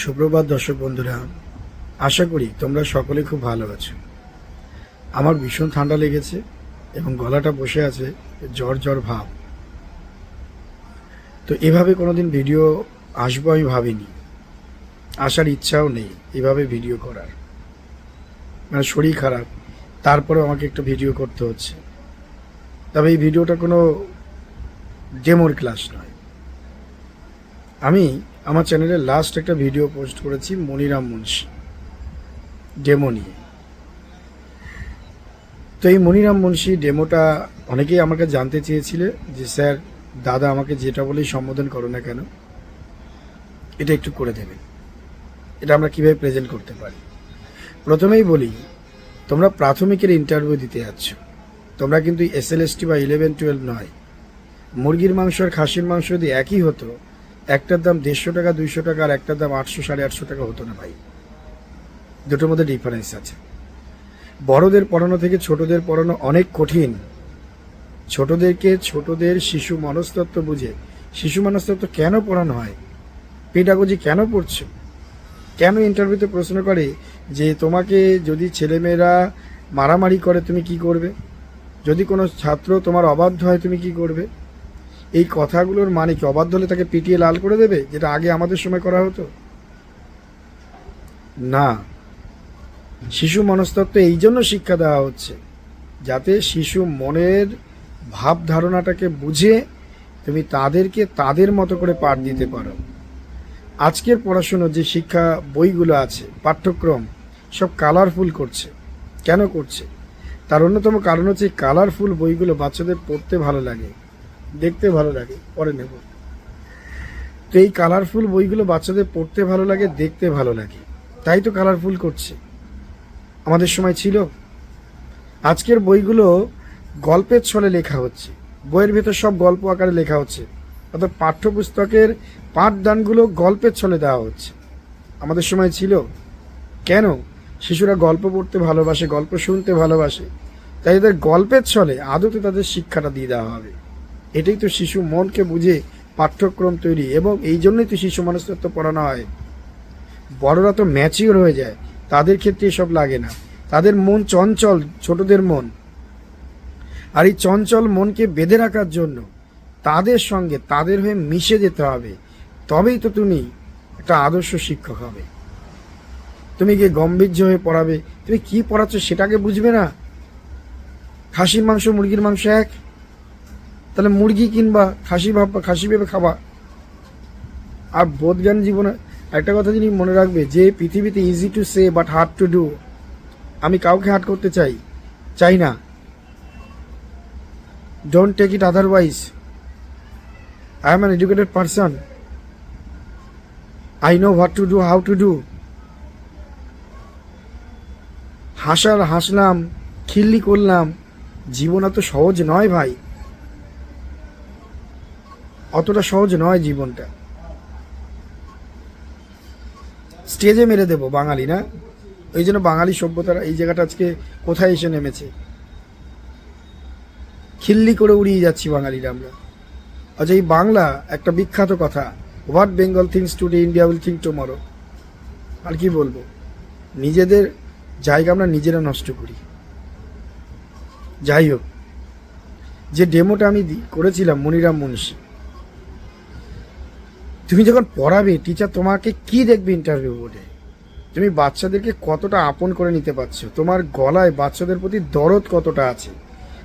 সুপ্রভাত দর্শক বন্ধুরা, আশা করি তোমরা সকলে খুব ভালো আছো। আমার ভীষণ ঠান্ডা লেগেছে এবং গলাটা বসে আছে জ্বর জ্বর ভাব। তো এভাবে কোনোদিন ভিডিও আসব আমি ভাবিনি। আসার ইচ্ছাও নেই এভাবে ভিডিও করার। মানে শরীর খারাপ তারপরে আমাকে একটা ভিডিও করতে হচ্ছে। তবে এই ভিডিওটা কোনো ডেমোর ক্লাস নয়। আমি আমার চ্যানেলে লাস্ট একটা ভিডিও পোস্ট করেছি মনিরাম মুন্সি ডেমো নিয়ে। তো এই মনিরাম মুন্সি ডেমোটা অনেকেই আমাকে জানতে চেয়েছিলে যে, স্যার, দাদা আমাকে যেটা বলেই সম্বোধন করো না কেন? এটা একটু করে দেবেন। এটা আমরা কীভাবে প্রেজেন্ট করতে পারি? প্রথমেই বলি, তোমরা প্রাথমিকের ইন্টারভিউ দিতে যাচ্ছ। তোমরা কিন্তু এস এসএলএসটি বা ইলেভেন টুয়েলভ নয়। মুরগির মাংস আর খাসির মাংস যদি একই হতো একটার দাম দেড়শো টাকা, দুইশো টাকা আর একটার দাম আটশো, সাড়ে আটশো টাকা হতো না ভাই। দুটোর মধ্যে ডিফারেন্স আছে। বড়দের পড়ানো থেকে ছোটদের পড়ানো অনেক কঠিন। ছোটদেরকে ছোটদের শিশু মনস্তত্ত্ব বুঝে, শিশু মনস্তত্ত্ব কেন পড়ানো হয়? পেডাগজি কেন পড়ছো? কেন ইন্টারভিউতে প্রশ্ন করে যে তোমাকে যদি ছেলেমেয়েরা মারামারি করে তুমি কি করবে? যদি কোনো ছাত্র তোমার অবাধ্য হয় তুমি কি করবে? এই কথাগুলোর মানে কি? অবাধ্য হলে তাকে পিটিয়ে লাল করে দেবে? যেটা আগে আমাদের সময় করা হতো? না। শিশু মনস্তত্ত্ব এই জন্য শিক্ষা দেওয়া হচ্ছে, যাতে শিশু মনের ভাব ধারণাটাকে বুঝে তুমি তাদেরকে তাদের মতো করে পাঠ দিতে পারো। আজকের পড়াশুনো যে শিক্ষা বইগুলো আছে, পাঠ্যক্রম, সব কালারফুল করছে। কেন করছে? তার অন্যতম কারণ হচ্ছে কালারফুল বইগুলো বাচ্চাদের পড়তে ভালো লাগে। দেখতে ভালো লাগে, পরে নেব। তো এই কালারফুল বইগুলো বাচ্চাদের পড়তে ভালো লাগে, দেখতে ভালো লাগে। তাই তো কালারফুল করছে। আমাদের সময় ছিল। আজকের বইগুলো গল্পের ছলে লেখা হচ্ছে। বইয়ের ভেতর সব গল্প আকারে লেখা হচ্ছে। অর্থাৎ পাঠ্যপুস্তকের পাঠদানগুলো গল্পের ছলে দেওয়া হচ্ছে। আমাদের সময় ছিল। কেন? শিশুরা গল্প পড়তে ভালোবাসে, গল্প শুনতে ভালোবাসে। তাই তাদের গল্পের ছলে আদতে তাদের শিক্ষাটা দিয়ে দেওয়া হবে। এটাই তো শিশু মনকে বুঝে পাঠ্যক্রম তৈরি এবং এই জন্যই তো শিশু মনস্তত্ব পড়ানো হয়। বড়রা তো ম্যাচিওর হয়ে যায়, তাদের ক্ষেত্রে এসব লাগে না। তাদের মন চঞ্চল, ছোটদের মন। আর এই চঞ্চল মনকে বেঁধে রাখার জন্য তাদের সঙ্গে তাদের হয়ে মিশে যেতে হবে। তবেই তো তুমি একটা আদর্শ শিক্ষক হবে। তুমি গিয়ে গম্ভীর্য হয়ে পড়াবে। তুমি কি পড়াচ্ছ সেটাকে বুঝবে না? খাসির মাংস, মুরগির মাংস এক। তাহলে মুরগি কিনবা, খাসি ভাববা খাসি ভেবে খাবা। আর বোধজ্ঞান জীবনে একটা কথা যিনি মনে রাখবে, যে পৃথিবীতে easy to say but hard to do আমি কাউকে হার্ড করতে চাই চাই না। Don't take it otherwise I am an educated person I know what to do how to do হাসার, হাসলাম, খিল্লি করলাম, জীবন এত সহজ নয় ভাই। অতটা সহজ নয় জীবনটা। স্টেজে মেরে দেবো বাঙালি, না? ওই জন্য বাঙালি সভ্যতার এই জায়গাটা আজকে কোথায় এসে নেমেছে? খিল্লি করে উড়িয়ে যাচ্ছি বাঙালিরা আমরা। আচ্ছা এই বাংলা একটা বিখ্যাত কথা, what Bengal thinks today, India will think tomorrow. আর কি বলব? নিজেদের জায়গা আমরা নিজেরা নষ্ট করি। যাই হোক, যে ডেমোটা আমি করেছিলাম মনিরাম মুন্সি তুমি যখন পড়াবে টিচার তোমাকে কি দেখবে ইন্টারভিউ বোর্ডে তুমি বাচ্চাদেরকে কতটা আপন করে নিতে পারছ? তোমার গলায় বাচ্চাদের প্রতি দরদ কতটা আছে?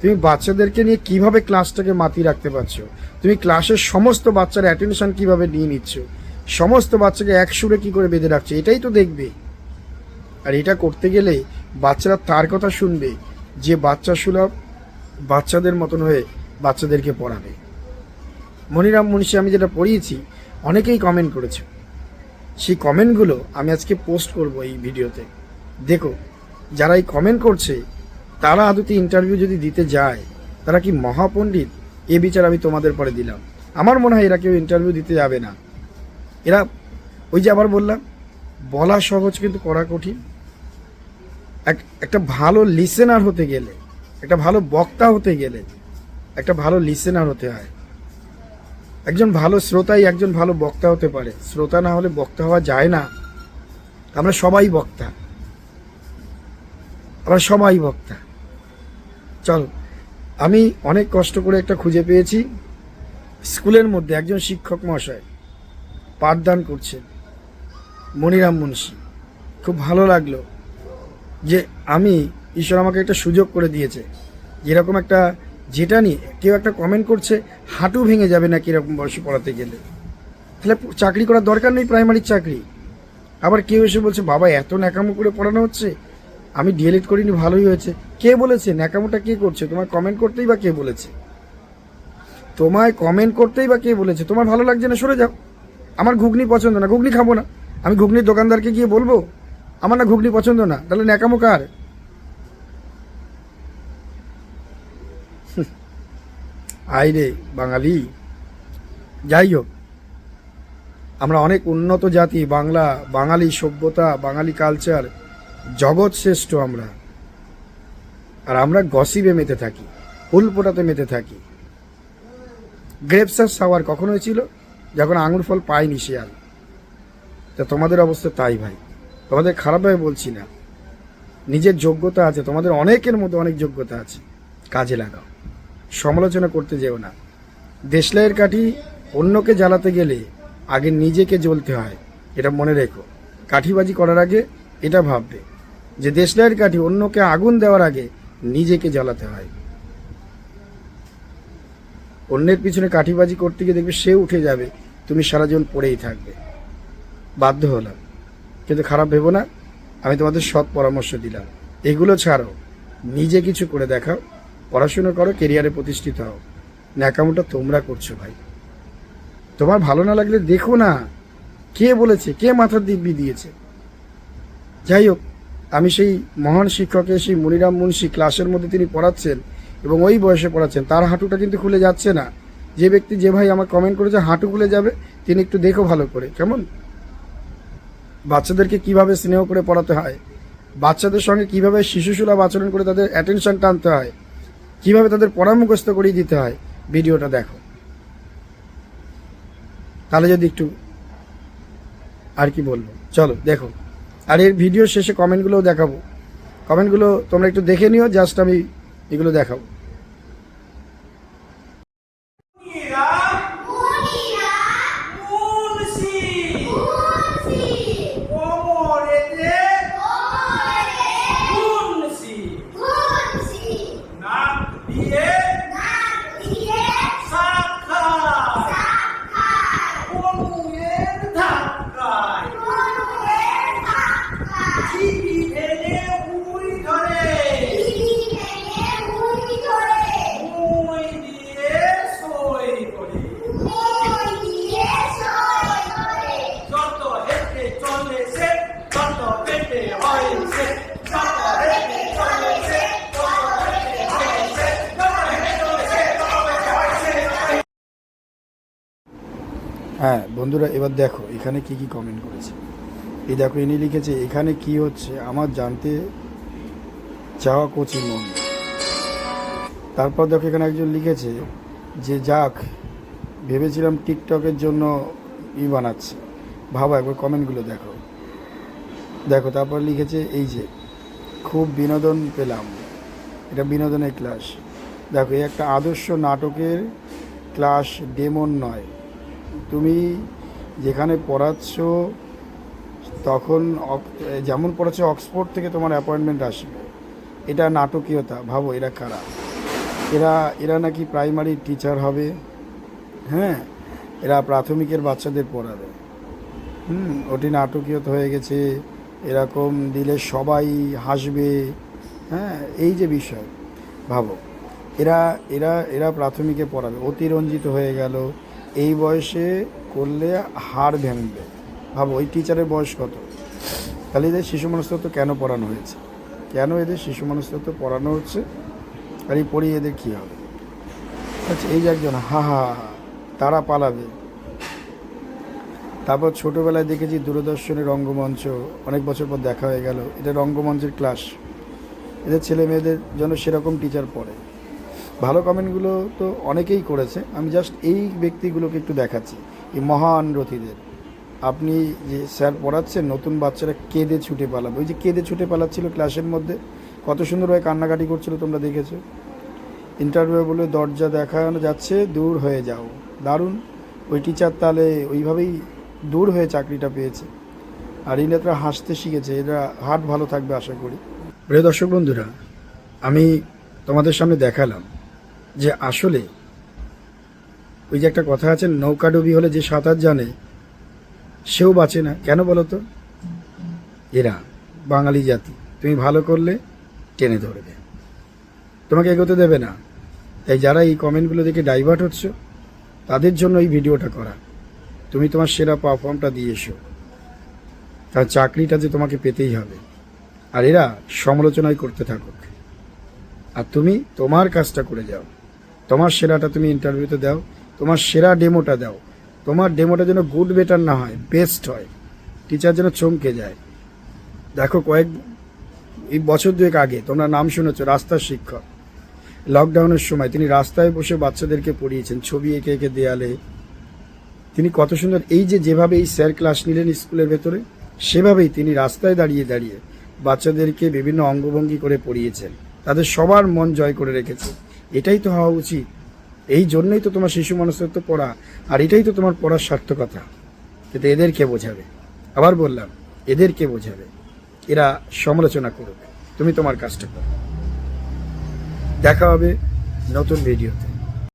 তুমি বাচ্চাদেরকে নিয়ে কীভাবে ক্লাসটাকে মাতিয়ে রাখতে পারছ? তুমি ক্লাসের সমস্ত বাচ্চার অ্যাটেনশন কীভাবে নিয়ে নিচ্ছ? সমস্ত বাচ্চাকে এক সুরে কি করে বেঁধে রাখছো? এটাই তো দেখবে। আর এটা করতে গেলে বাচ্চারা তার কথা শুনবে, যে বাচ্চা সুলভ বাচ্চাদের মতন হয়ে বাচ্চাদেরকে পড়াবে। মনিরাম মুন্সি, আমি যেটা পড়িয়েছি অনেকেই কমেন্ট করেছে। সেই কমেন্টগুলো আমি আজকে পোস্ট করব এই ভিডিওতে। দেখো, যারা এই কমেন্ট করছে, তারা আদতে ইন্টারভিউ যদি দিতে যায়, তারা কি মহাপণ্ডিত? এ বিচার আমি তোমাদের পরে দিলাম। আমার মনে হয় এরা কেউ ইন্টারভিউ দিতে যাবে না। এরা, ওই যে আবার বললাম, বলা সহজ কিন্তু করা কঠিন। এক, একটা ভালো লিসেনার হতে গেলে, একটা ভালো বক্তা হতে গেলে, একটা ভালো লিসেনার হতে হয়। একজন ভালো শ্রোতাই একজন ভালো বক্তা হতে পারে। শ্রোতা না হলে বক্তা হওয়া যায় না। আমরা সবাই বক্তা। আমরা সবাই বক্তা। চল, আমি অনেক কষ্ট করে একটা খুঁজে পেয়েছি। স্কুলের মধ্যে একজন শিক্ষক মহাশয় পাঠদান করছেন, মনিরাম মুন্সি। খুব ভালো লাগল যে আমি, ঈশ্বর আমাকে একটা সুযোগ করে দিয়েছে। যেরকম একটা যেটা নিয়ে কেউ একটা কমেন্ট করছে, হাঁটু ভেঙে যাবে না কীরকম বয়সে পড়াতে গেলে? তাহলে চাকরি করার দরকার নেই প্রাইমারির চাকরি। আবার কেউ এসে বলছে, বাবা, এত ন্যাকামো করে পড়ানো হচ্ছে, আমি ডিএলএড করিনি, ভালোই হয়েছে। কে বলেছে? ন্যাকামোটা কে করছে? তোমার কমেন্ট করতেই বা কে বলেছে? তোমায় কমেন্ট করতেই বা কে বলেছে? তোমার ভালো লাগছে না, সরে যাও। আমার ঘুগনি পছন্দ না, ঘুগনি খাব না। আমি ঘুগনির দোকানদারকে গিয়ে বলব, আমার না ঘুগনি পছন্দ না, তাহলে ন্যাকামো কার? আই রে বাঙালি। যাই হোক আমরা অনেক উন্নত জাতি, বাংলা, বাঙালি সভ্যতা, বাঙালি কালচার জগৎ শ্রেষ্ঠ আমরা। আর আমরা গসিবে মেতে থাকি, ফুলপোটাতে মেতে থাকি। গ্রেপসার সাওয়ার কখন হয়েছিল যখন আঙুর ফল পায়নি শিয়াল। তা তোমাদের অবস্থা তাই ভাই। তোমাদের খারাপভাবে বলছি না। নিজের যোগ্যতা আছে, তোমাদের অনেকের মধ্যে অনেক যোগ্যতা আছে। কাজে লাগাও। সমালোচনা করতে যেও না। দেশলাইয়ের কাঠি অন্যকে জ্বালাতে গেলে আগে নিজেকে জ্বলতে হয়, এটা মনে রেখো। কাঠিবাজি করার আগে এটা ভাববে যে দেশলাইয়ের কাঠি অন্যকে আগুন দেওয়ার আগে নিজেকে জ্বালাতে হয়। অন্যের পিছনে কাঠিবাজি করতে গিয়ে দেখবে সে উঠে যাবে, তুমি সারা জীবন পড়েই থাকবে। বাধ্য হলাম। কিন্তু খারাপ ভেবো না, আমি তোমাদের সৎ পরামর্শ দিলাম। এগুলো ছাড়ো নিজে কিছু করে দেখাও। পড়াশুনো করো কেরিয়ারে প্রতিষ্ঠিত হও। ন্যাকামোটা তোমরা করছ ভাই। তোমার ভালো না লাগলে দেখো না কে বলেছে, কে মাথার দিব্যি দিয়েছে। যাই হোক, আমি সেই মহান শিক্ষকের, সেই মনিরাম মুন্সি ক্লাসের মধ্যে তিনি পড়াচ্ছেন এবং ওই বয়সে পড়াচ্ছেন, তার হাঁটুটা কিন্তু খুলে যাচ্ছে না। যে ব্যক্তি, যে ভাই আমার কমেন্ট করেছে, হাঁটু খুলে যাবে, তিনি একটু দেখো ভালো করে, কেমন? বাচ্চাদেরকে কীভাবে স্নেহ করে পড়াতে হয়? বাচ্চাদের সঙ্গে কীভাবে শিশুসুলভ আচরণ করে তাদের অ্যাটেনশন টানতে হয়? কীভাবে তাদের পরামুখস্থ করিয়ে দিতে হয়, ভিডিওটা দেখো। তাহলে যদি একটু আর কি বলব? চলো, দেখো। আর এর ভিডিও শেষে কমেন্টগুলোও দেখাবো। কমেন্টগুলো তোমরা একটু দেখে নিও জাস্ট আমি এগুলো দেখাবো মুনিরা মুন্সি কোমরেতে মুন্সি নাক দিয়ে সাক্ষাৎ অনুয়ের ধাক্কায় চিঠি ভেঙে উই ধরে মুই দিয়ে সই করে যত হেঁটে চলে সে তত পেটে হয় সে যত হেঁটে চলে সে তত পেটে হয় সে যত হেঁটে চলে সে তত পেটে হয় সে হ্যাঁ বন্ধুরা, এবার দেখো, এখানে কি কি কমেন্ট করেছে। এই দেখো, ইনি লিখেছে, এখানে কি হচ্ছে? আমার জানতে চাওয়া কচি মন। তারপর দেখো, এখানে একজন লিখেছে, যে যাক, ভেবেছিলাম টিকটকের জন্য ই বানাচ্ছে। ভাবা, একবার কমেন্টগুলো দেখো। দেখো, তারপর লিখেছে, এই যে, খুব বিনোদন পেলাম। এটা বিনোদনের ক্লাস দেখো, এই একটা আদর্শ নাটকের ক্লাস ডেমন নয়। তুমি যেখানে পড়াচ্ছ, তখন যেমন পড়াচ্ছ, অক্সফোর্ড থেকে তোমার অ্যাপয়েন্টমেন্ট আসবে। এটা নাটকীয়তা, ভাবো এরা খারাপ এরা এরা নাকি প্রাইমারি টিচার হবে হ্যাঁ? এরা প্রাথমিকের বাচ্চাদের পড়াবে। হুম, ওটি নাটকীয়তা হয়ে গেছে, এরকম দিলে সবাই হাসবে হ্যাঁ? এই যে বিষয়, ভাবো। এরা এরা এরা প্রাথমিকে পড়াবে। অতিরঞ্জিত হয়ে গেল এই বয়সে করলে হার ভেঙবে। ভাবো, ওই টিচারের বয়স কত? তাহলে এদের শিশু মনস্তত্ব কেন পড়ানো হয়েছে? কেন এদের শিশু মনস্তত্ব পড়ানো হচ্ছে? আর এই পড়িয়ে এদের কী হবে? আচ্ছা এই যে একজন, হা হা তারা পালাবে। তারপর ছোটোবেলায় দেখেছি দূরদর্শনের রঙ্গমঞ্চ, অনেক বছর পর দেখা হয়ে গেল। এটা রঙ্গমঞ্চের ক্লাস এদের ছেলে মেয়েদের জন্য সেরকম টিচার পড়ে। ভালো কমেন্টগুলো তো অনেকেই করেছে। আমি জাস্ট এই ব্যক্তিগুলোকে একটু দেখাচ্ছি, এই মহান রথীদের। আপনি যে স্যার পড়াচ্ছেন, নতুন বাচ্চারা কেঁদে ছুটে পালাবে। ওই যে কেঁদে ছুটে পালাচ্ছিল ক্লাসের মধ্যে, কত সুন্দরভাবে কান্নাকাটি করছিল তোমরা দেখেছ। ইন্টারভিউ বলে, দরজা দেখানো যাচ্ছে, দূর হয়ে যাও। দারুণ। ওই টিচার তাহলে ওইভাবেই দূর হয়ে চাকরিটা পেয়েছে। আর ইনারা হাসতে শিখেছে, এরা হাট ভালো থাকবে আশা করি। প্রিয় দর্শক বন্ধুরা, আমি তোমাদের সামনে দেখালাম যে আসলে ওই যে একটা কথা আছে নৌকাডুবি হলে যে সাঁতার জানে, সেও বাঁচে না। কেন বলো তো? এরা বাঙালি জাতি। তুমি ভালো করলে টেনে ধরবে। তোমাকে এগোতে দেবে না। তাই যারা এই কমেন্টগুলো দেখে ডাইভার্ট হচ্ছ, তাদের জন্য এই ভিডিওটা করা। তুমি তোমার সেরা পারফর্মটা দিয়ে এসো। তার চাকরিটা যে তোমাকে পেতেই হবে। আর এরা সমালোচনাই করতে থাকুক। আর তুমি তোমার কাজটা করে যাও। তোমার সেরাটা তুমি ইন্টারভিউতে দাও, তোমার সেরা ডেমোটা দাও। তোমার ডেমোটা যেন গুড বেটার না হয় বেস্ট হয়। টিচার যেন চমকে যায়। দেখো কয়েক, এই বছর দুয়েক আগে তোমরা নাম শুনেছো, রাস্তার শিক্ষক। লকডাউনের সময় তিনি রাস্তায় বসে বাচ্চাদেরকে পড়িয়েছেন, ছবি এঁকে এঁকে দেয়ালে। তিনি কত সুন্দর, এই যে যেভাবে এই স্যার ক্লাস নিলেন স্কুলের ভেতরে, সেভাবেই তিনি রাস্তায় দাঁড়িয়ে দাঁড়িয়ে বাচ্চাদেরকে বিভিন্ন অঙ্গভঙ্গি করে পড়িয়েছেন। তাদের সবার মন জয় করে রেখেছে। এটাই তো হওয়া উচিত। এই জন্যই তো তোমার শিশু মানুষের তো পড়া, আর এটাই তো তোমার পড়ার সার্থকতা। কিন্তু এদেরকে বোঝাবে? আবার বললাম এদেরকে বোঝাবে? এরা সমালোচনা করবে তুমি তোমার কাজটা করো। দেখা হবে নতুন ভিডিওতে